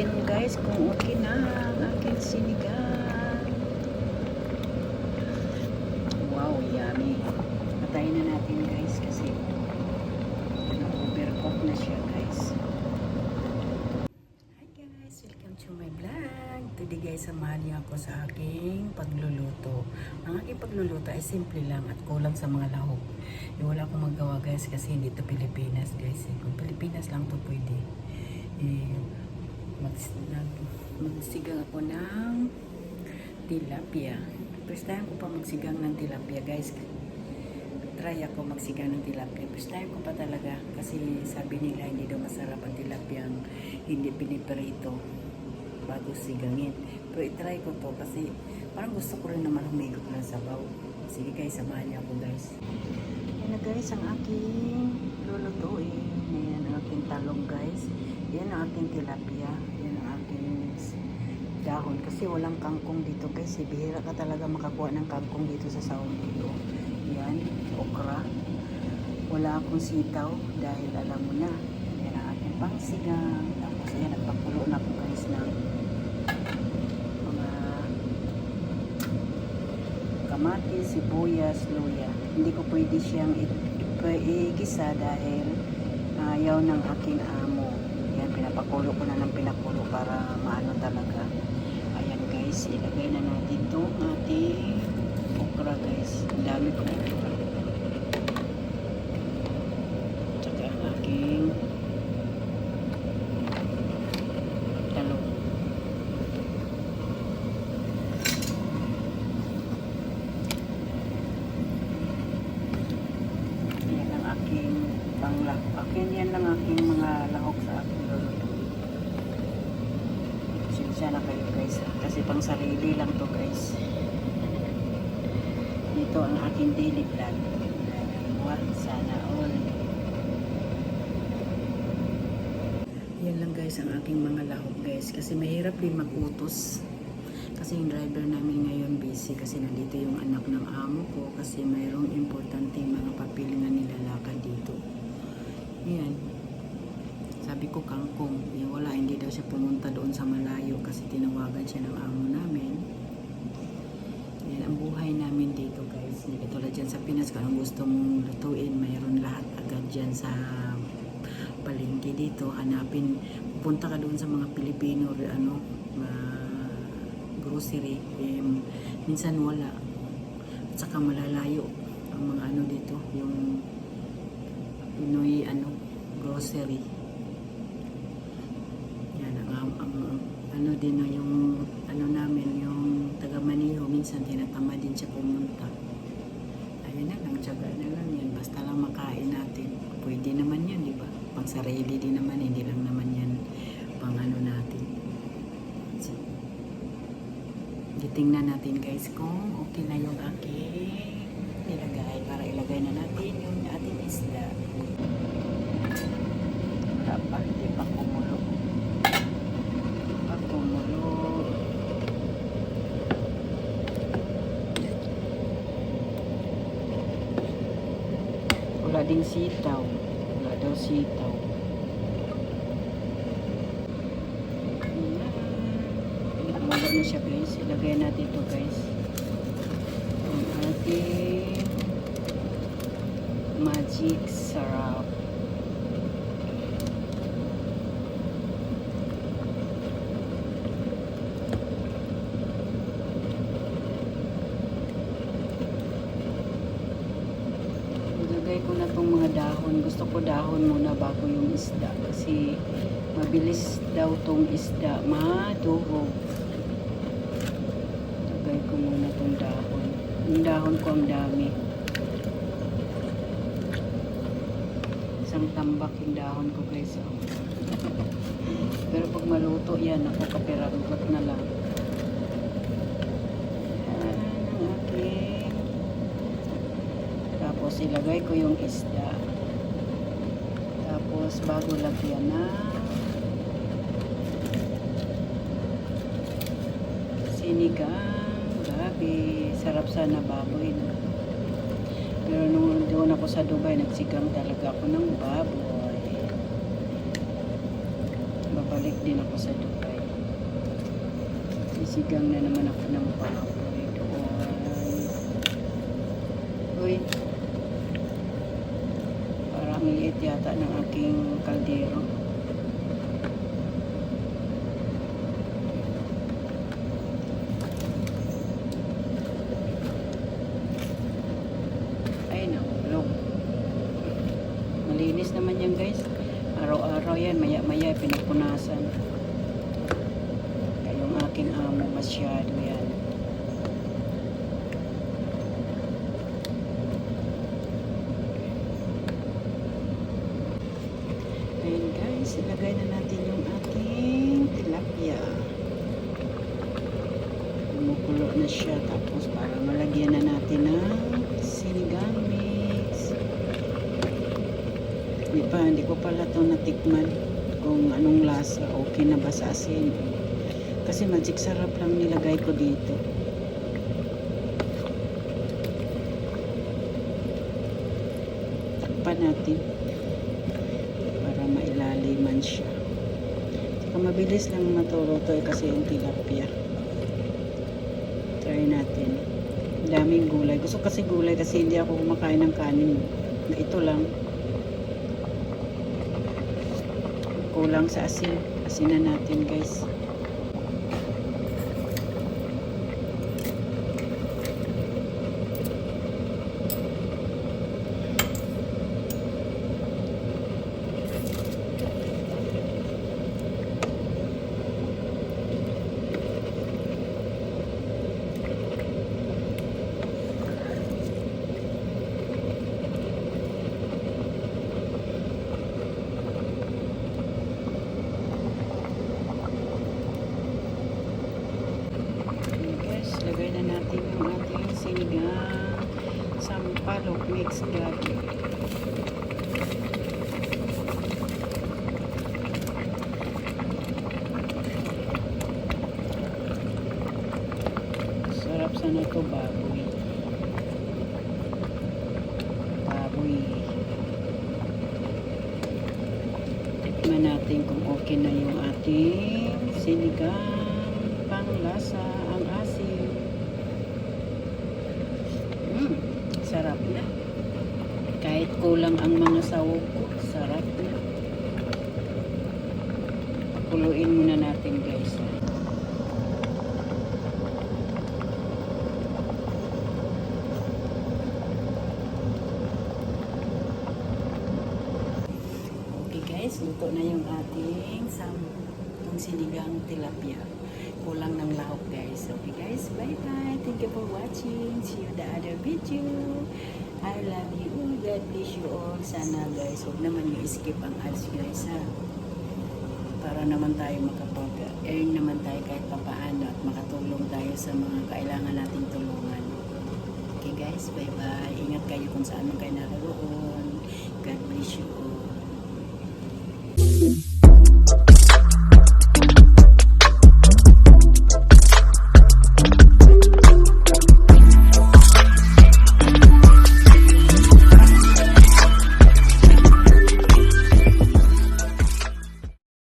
natin guys kung okay na ang aking sinigang. Wow, yummy. Patayin na natin guys kasi na-overcook na siya guys. Hi guys, welcome to my vlog. Today guys, samahan niyo ako sa aking pagluluto. Ang aking pagluluto ay simple lang at kulang sa mga lahok. Eh, wala akong magawa guys kasi hindi to Pilipinas guys. Eh. Kung Pilipinas lang to pwede. Eh, magsigang ako ng tilapia. First time ko pa magsigang ng tilapia guys. Try ako magsigang ng tilapia. First time ko pa talaga kasi sabi nila hindi daw masarap ang tilapia ang hindi piniperito bago sigangin. Pero itry ko to kasi parang gusto ko rin naman humigop ng sabaw. Sige guys, samahan niyo ako guys. Yan guys, ang aking lulutuin. Yan ang aking talong guys. Yan ang aking tilapia. Dahon. Kasi walang kangkong dito guys. Eh, bihira ka talaga makakuha ng kangkong dito sa Sao Miguel. Yan, okra. Wala akong sitaw dahil alam mo na. Yan ang aking pangsigang. Tapos yan, nagpakulo na ako guys ng mga kamatis, sibuyas, luya. Hindi ko pwede siyang igisa dahil ayaw ng aking amo. Yan, pinapakulo ko na ng pinakulo para maano talaga. Guys, ilagay na natin itong ating okra guys. Ang dami ko okra. Tsaka ang aking talong. Yan ang aking panglahok. Yan lang aking mga lahok sa aking lulutuin. Pasensya na kayo guys. ha. Kasi pang sarili lang to guys. Ito ang aking daily vlog. Sana all. Yan lang guys ang aking mga lahok guys. Kasi mahirap din magutos. Kasi yung driver namin ngayon busy kasi nandito yung anak ng amo ko kasi mayroong importante mga papel na nilalakad dito. Yan. Sabi ko kangkong. Eh, wala, hindi daw siya pumunta doon sa malayo kasi tinawagan siya ng amo namin. Yan ang buhay namin dito guys. Hindi katulad dyan sa Pinas kung gusto mong lutuin, mayroon lahat agad dyan sa palengke dito. Hanapin, pupunta ka doon sa mga Pilipino, ano, mga grocery. Eh, minsan wala. At saka malalayo ang mga ano dito, yung Pinoy ano, grocery. Yan ang, ang, ang ano din na yung ano namin, yung taga Maniho, minsan tinatama din siya pumunta. Ayun na lang, tsaga na lang yan. Basta lang makain natin. Pwede naman yan, di ba? Pang sarili din naman, hindi lang naman yan pang ano natin. So, Gitingnan natin guys kung okay na yung aking nilagay para ilagay na natin yung ating isda. Dapat hindi pa kumulo. Pag kumulo. Wala ding sitaw. Wala daw sitaw. Wala na siya guys. Ilagay natin ito guys. Ang ating magic sarap. Ilagay ko na tong Gusto ko dahon muna bago yung isda kasi mabilis daw tong isda madurog. Ilagay ko muna tong dahon. Yung dahon ko ang dami. Isang tambak yung dahon ko guys. Oh. Pero pag maluto yan, ako kapiragot na lang. Tapos ilagay ko yung isda. Tapos bago lagyan na sinigang. Grabe, sarap sana baboy. No? Pero nung doon ako sa Dubai, nagsigang talaga ako ng baboy. Babay Balik din ako sa Dubai. Sisigang na naman ako ng baboy doon. Uy. Parang liit yata ng aking kaldero. Ay, nahulog. Malinis naman yan guys. Araw-araw yan, maya-maya pinapunasan. Kayong aking amo masyado yan. Guys, ilagay na natin yung ating tilapia. Kumukulo na siya tapos para malagyan na natin ng sinigang mix. Di pa, hindi ko pala to natikman kung anong lasa. Okay na ba sa asin? Kasi magic sarap lang nilagay ko dito. Takpan natin para mailaliman siya. Saka mabilis lang maturuto eh, kasi yung tilapia. Try natin. Daming gulay. Gusto kasi gulay kasi hindi ako kumakain ng kanin. Ito lang. Kulang sa asin. Asinan natin guys. Okay guys, lagay na natin yung ating sinigang sampalok mix gabi. Sarap sana ito baboy. Baboy. Tikman natin kung okay na yung ating sinigang panglasa ang asin. Mm, sarap na. Kahit kulang ang mga sawog ko, sarap na. Pakuluin muna natin guys. Okay guys, luto na yung ating sampung sinigang tilapia. Kulang ng lahok guys. Okay guys, bye bye. Thank you for watching. See you the other video. I love you. God bless you all. Sana guys, huwag naman yung skip ang ads guys ha. Para naman tayo makapag-earn naman tayo kahit papaano at makatulong tayo sa mga kailangan nating tulungan. Okay guys, bye bye. Ingat kayo kung saan man kayo naroon. God bless you all.